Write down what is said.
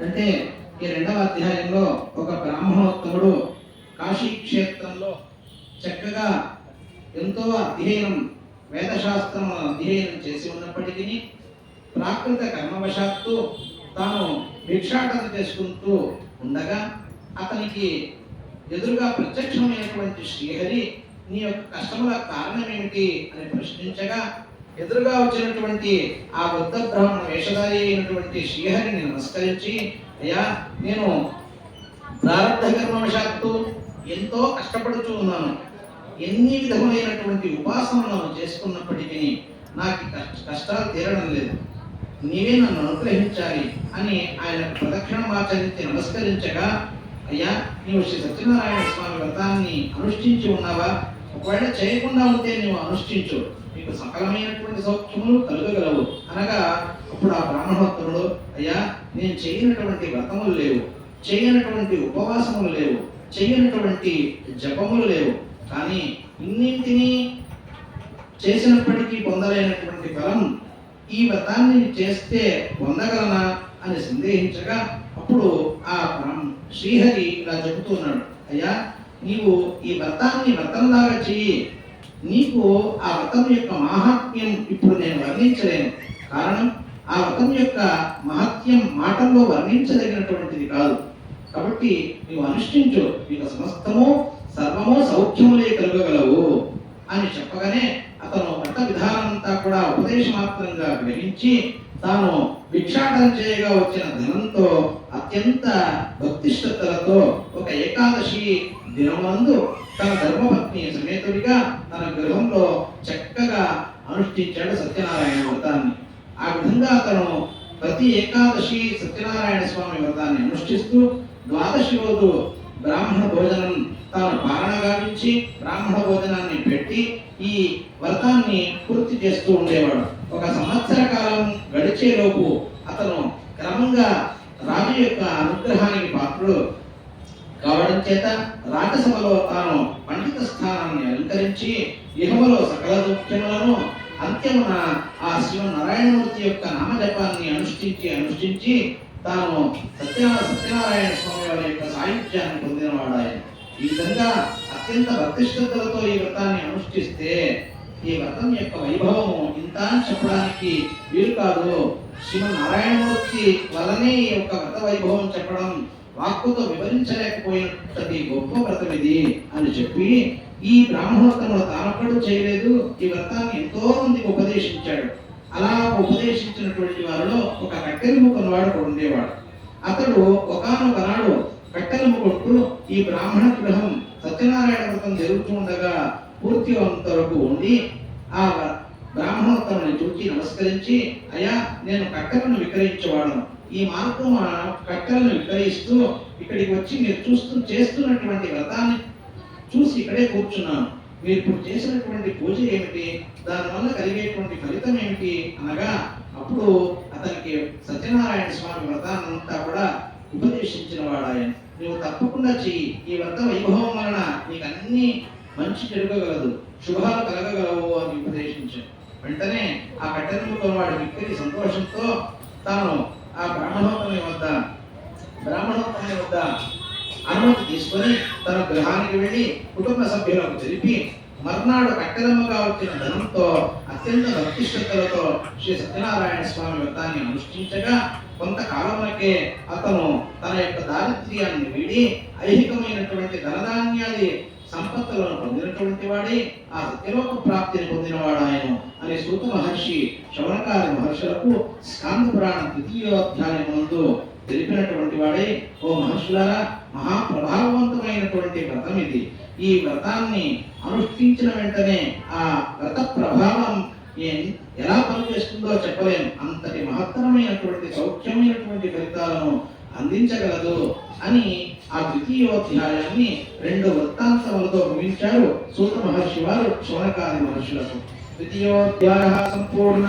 అంటే ఈ రెండవ అధ్యాయంలో ఒక బ్రాహ్మణోత్తముడు కాశీ క్షేత్రంలో చక్కగా ఎంతో అధ్యయనం వేదశాస్త్రం అధ్యయనం చేసి ఉన్నప్పటికీ ప్రాకృత కర్మవశాత్తు తాను భిక్షాటన చేసుకుంటూ ఉండగా అతనికి ఎదురుగా ప్రత్యక్షమైనటువంటి శ్రీహరి నీ యొక్క కష్టముల కారణం ఏమిటి అని ప్రశ్నించగా ఎదురుగా వచ్చినటువంటి ఆ వృద్ధ బ్రాహ్మణ వేషధారి అయినటువంటి శ్రీహరిని నమస్కరించి అయ్యా నేను ప్రారంభ కర్మవశాత్తు ఎంతో కష్టపడుతూ ఉన్నాను. ఎన్ని విధములైనటువంటి ఉపాసనలను చేసుకున్నప్పటికీ నాకు కష్ట- కష్టాలు తీరడం లేదు. నీవే నన్ను అనుగ్రహించాలి అని ఆయన ప్రదక్షిణం ఆచరించి నమస్కరించగా అయ్యా నీవు శ్రీ సత్యనారాయణ స్వామి వ్రతాన్ని అనుష్ఠించి ఉన్నావా? ఒకవేళ చేయకుండా ఉంటే నీవు అనుష్ఠించు. నీకు సకలమైనటువంటి సౌఖ్యములు కలగగలవు. అనగా అప్పుడు ఆ బ్రాహ్మణోత్తరుడు అయ్యా నేను చేయనటువంటి వ్రతములు లేవు. చేయనటువంటి ఉపవాసములు లేవు. చేయనటువంటి జపములు లేవు. కానీ ఇన్నింటినీ చేసినప్పటికీ పొందలేనటువంటి ఫలం ఈ వ్రతాన్ని చేస్తే పొందగలనా? అని సందేహించగా అప్పుడు ఆ బ్రాహ్మ- శ్రీహరి ఇలా చెబుతున్నాడు అయ్యా నీవు ఈ వ్రతాన్ని వ్రతంలాగా చెయ్యి. నీకు ఆ వ్రతం యొక్క మాహాత్మ్యం ఇప్పుడు నేను వర్ణించలేను. కారణం ఆ వ్రతం యొక్క మహత్యం మాటల్లో వర్ణించదగినటువంటిది కాదు. కాబట్టి నీవు అనుష్ఠించు నీకు సమస్తము సర్వము సౌఖ్యములే కలగగలవు అని చెప్పగానే అతను వ్రత అంతా కూడా ఉపదేశమాత్రంగా గ్రహించి తాను భిక్షాటం చేయగా వచ్చిన ధనంతో అత్యంత భక్తిష్టతలతో ఒక ఏకాదశి దినమందు తన ధర్మపత్ని సమేతుడిగా తన గృహంలో చక్కగా అనుష్ఠించాడు సత్యనారాయణ వ్రతాన్ని. ఆ విధంగా అతను ప్రతి ఏకాదశి సత్యనారాయణ స్వామి వ్రతాన్ని అనుష్ఠిస్తూ ద్వాదశి రోజు బ్రాహ్మణ భోజనం తాను పాలన గావించి బ్రాహ్మణ భోజనాన్ని పెట్టి ఈ వ్రతాన్ని పూర్తి చేస్తూ ఉండేవాడు. ఒక సంవత్సర కాలం గడిచేలోపు అతను క్రమంగా రాజు యొక్క అనుగ్రహానికి పాత్రుడు కావడం చేత రాజసభలో తాను పండిత స్థానాన్ని అలంకరించి ఇహములో సకల దుఃఖములను అంత్యమున ఆ శివనారాయణమూర్తి యొక్క నామజపాన్ని అనుష్ఠించి అనుష్ఠించి తాను సత్యనారాయణ సత్యనారాయణ స్వామి వారి యొక్క సాహిత్యాన్ని పొందినవాడు ఆయన ఈ విధంగా అత్యంత భక్తి ఈ వ్రతాన్ని అనుష్ఠిస్తే ఈ వ్రతం యొక్క వైభవము ఇంత అని చెప్పడానికి వీలు కాదు. శ్రీమన్నారాయణమూర్తి వలనే ఈ యొక్క వ్రత వైభవం చెప్పడం వాక్కుతో వివరించలేకపోయినటువంటి గొప్ప వ్రతం ఇది అని చెప్పి ఈ బ్రాహ్మణోత్తముడు తానొక్కడు చేయలేదు. ఈ వ్రతాన్ని ఎంతో మందికి ఉపదేశించాడు. అలా ఉపదేశించినటువంటి వారిలో ఒక కట్టెలు ముఖం వాడు ఉండేవాడు. అతడు ఒకనొక నాడు కట్టెలము కొట్టు ఈ బ్రాహ్మణ గృహం సత్యనారాయణ వ్రతం జరుగుతూ ఉండగా పూర్తి వరకు ఉండి ఆ బ్రాహ్మణోత్తముని చూచి నమస్కరించి అయ్యా నేను కట్టెలను విక్రయించేవాడను. ఈ మార్గం కట్టెలను విక్రయిస్తూ ఇక్కడికి వచ్చి మీరు చూస్తూ చేస్తున్నటువంటి వ్రతాన్ని చూసి ఇక్కడే కూర్చున్నాను. మీరు ఇప్పుడు చేసినటువంటి పూజ ఏమిటి? దానివల్ల కలిగేటువంటి ఫలితం ఏమిటి? అనగా అప్పుడు అతనికి సత్యనారాయణ స్వామి వ్రతాన్నంతా కూడా ఉపదేశించిన వాడు ఆయన నువ్వు తప్పకుండా చెయ్యి. ఈ వర్త వైభవం వలన నీకు అన్ని మంచి జరగగలదు శుభాలు కలగగలవు అని ఉపదేశించాడు. వెంటనే ఆ కట్టెను వాడు విక్కిరి సంతోషంతో తాను ఆ బ్రాహ్మణోత్తమి వద్ద బ్రాహ్మణోత్తమి వద్ద అనుమతి తీసుకొని తన గృహానికి వెళ్ళి కుటుంబ సభ్యులకు తెలిపి మర్నాడు కట్టెలమ్మగా వచ్చిన ధనంతో అత్యంత భక్తి శ్రద్ధలతో శ్రీ సత్యనారాయణ స్వామి వ్రతాన్ని అనుష్ఠించగా కొంతకాలమునకే అతను తన యొక్క దారిద్ర్యాన్ని వీడి ఐహికమైనటువంటి ధనధాన్యాది సంపత్తులను పొందినటువంటి వాడి ఆ సత్యలోక ప్రాప్తిని పొందినవాడు ఆయన అని సూత మహర్షి శవనకారి మహర్షులకు స్కాంద పురాణ ద్వితీయోధ్యాయం ముందు తెలిపినటువంటి వాడే ఓ మహర్షులారా మహాప్రభావవంతమైనటువంటి వ్రతం ఇది ఈ వ్రతాన్ని అనుష్ఠించిన వెంటనే ఆ వ్రత ప్రభావం ఎలా పనిచేస్తుందో చెప్పలేము అంతటి మహత్తరమైనటువంటి సౌఖ్యమైనటువంటి ఫలితాలను అందించగలదు అని ఆ ద్వితీయోధ్యాయాన్ని రెండు వృత్తాంతములతో ముగించారు సూత మహర్షి వారు శోనకాది మహర్షులకు. ద్వితీయోధ్యాయ సంపూర్ణ